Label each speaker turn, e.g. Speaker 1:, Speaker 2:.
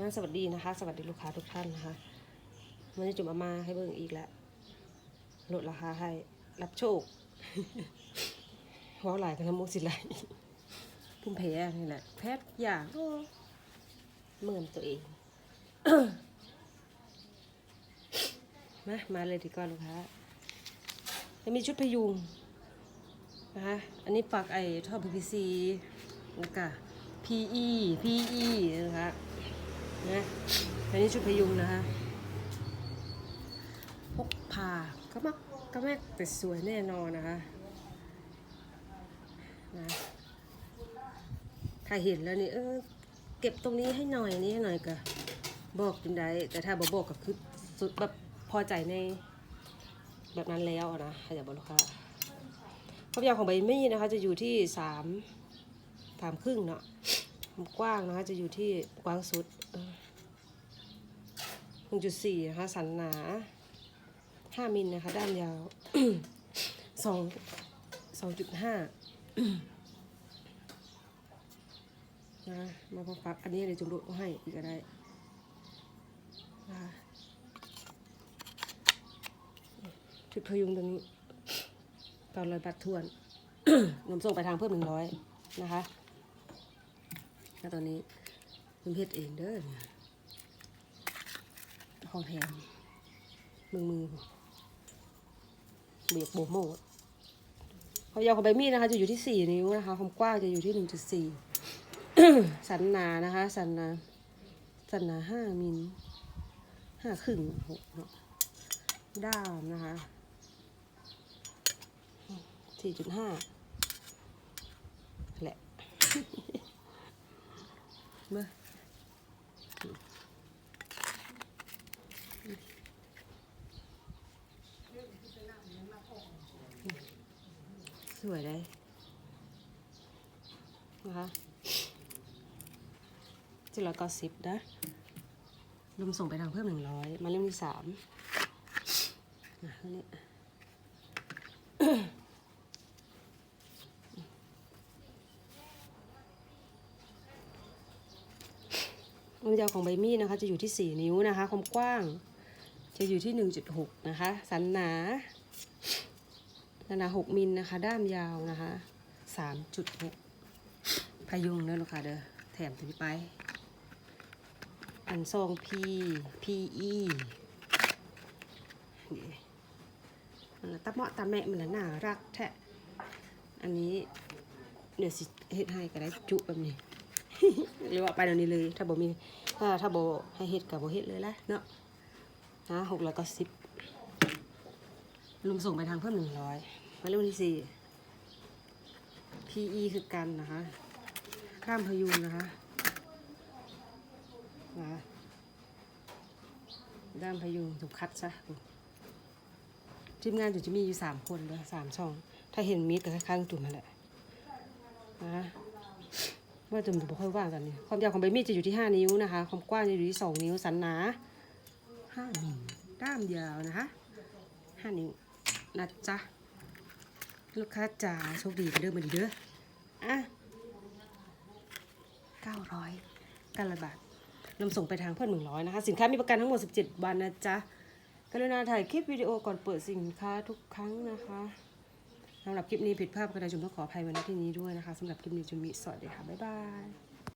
Speaker 1: นสวัสดีนะคะ สวัสดีลูกค้าทุกท่านนะคะวันนี้จุ๋มอามาให้เบิ่งอีกแล้วลดราคาให้ รับโชคเพราะหลายกันน้ำมุกสิไหลพุ่มแพ้นี่แหละ แพทย์อย่างเมือนตัวเองมามาเลยดีกว่าลูกค้าจะมีชุดพยุงนะคะ อันนี้ปักไอ้ท่อ PVC แล้วก็ PE PE นะคะ อันนี้ชุดพยุงนะคะพกพาก็มักก็แม่แต่สวยแน่นอนนะคะนะถ้าเห็นแล้วนี่เออเก็บตรงนี้ให้หน่อยนี่ให้หน่อยก็บอกจนได้แต่ถ้าบอกบอกก็คือสุดแบบพอใจในแบบนั้นแล้วนะอยาบอกลูกค้าความยาวของใบมีดนะคะ จะอยู่ที่สามสามครึ่งเนาะกว้างนะคะจะอยู่ที่กว้างสุด หนึ่งจุดสี่นะคะ สันหนาห้ามิลนะคะ ด้านยาวสองสองจุดห้านะมาพอปักอันนี้เลยจุ่มดูให้อีกก็ได้นะคะชุดพยุงตรงนี้ตอนร้อยบาททวนนมส่งไปทางเพิ่มหนึ่งร้อยนะคะแล้วตอนนี้มันเพชรเองเด้อ เของแถมมือมือเบียกโบโมดความยาวของใบมีดนะคะ จะอยู่ที่สี่นิ้วนะคะความกว้างจะอยู่ที่หนึ่งจุดสี่สันหนานะคะ สันหนาสันหนาห้ามิลห้าครึ่งหกเนาะด้ามนะคะสี่จุดห้าแหละมา สวยเลยนะคะเจ็ดร้อยเก้าสิบนะรวมส่งไปทางเพิ่มหนึ่งร้อยมาเล่มที่สามนะอันนี้ความยาวของใบมีดนะคะ จะอยู่ที่ 4 นิ้วนะคะ ความกว้างจะอยู่ที่ 1.6 นะคะ สันหนา สันหนา6มิลนะคะ ด้ามยาวนะคะ3.6พยุงเด้อลูกค้าเด้อแถมถึงไป อันซอง P P E มันละตะเมาะตะแมะมันละน่ารักแท้อันนี้เดี๋ยวสิเฮ็ดให้ก็ได้จุแบบนี้หรือว่าไปเดี๋ยวนี้เลย ถ้าบ่มีถ้าถ้าบ่ให้เฮ็ดกับบ่เฮ็ดเลยละเนาะนะหกร้อยเก้าสิบ ลุงส่งไปทางเพิ่มหนึ่งร้อยมาเรื่องที่สี่ PE คือกันนะคะ ข้ามพยุนะคะนะด้ามพยุถูกคัดซะทีมงานจุจะมีอยู่สามคนเลยสามช่อง ถ้าเห็นมีดก็ข้างๆจุ่มนั่นแหละนะว่าจะมันบ่ค่อยว่างกันนี่ความยาวของใบมีดจะอยู่ที่5นิ้วนะคะ ความกว้างจะอยู่ที่2นิ้ว สันหนา5มิลด้ามยาวนะคะ5นิ้ว นะจ๊ะ ลูกค้าจ๋าโชคดีเด้อมาดีเด้ออะ900กันละบาทนำส่งไปทางเพื่อนหนึ่งร้อยนะคะ สินค้ามีประกันทั้งหมด 17 วันนะจ๊ะกรุณาถ่ายคลิปวิดีโอก่อนเปิดสินค้าทุกครั้งนะคะสำหรับคลิปนี้ผิดพลาดประการใดจุมต้องขออภัยไว้ณที่นี้ด้วยนะคะสำหรับคลิปนี้จุมมีสวัสดีค่ะ บ๊ายบาย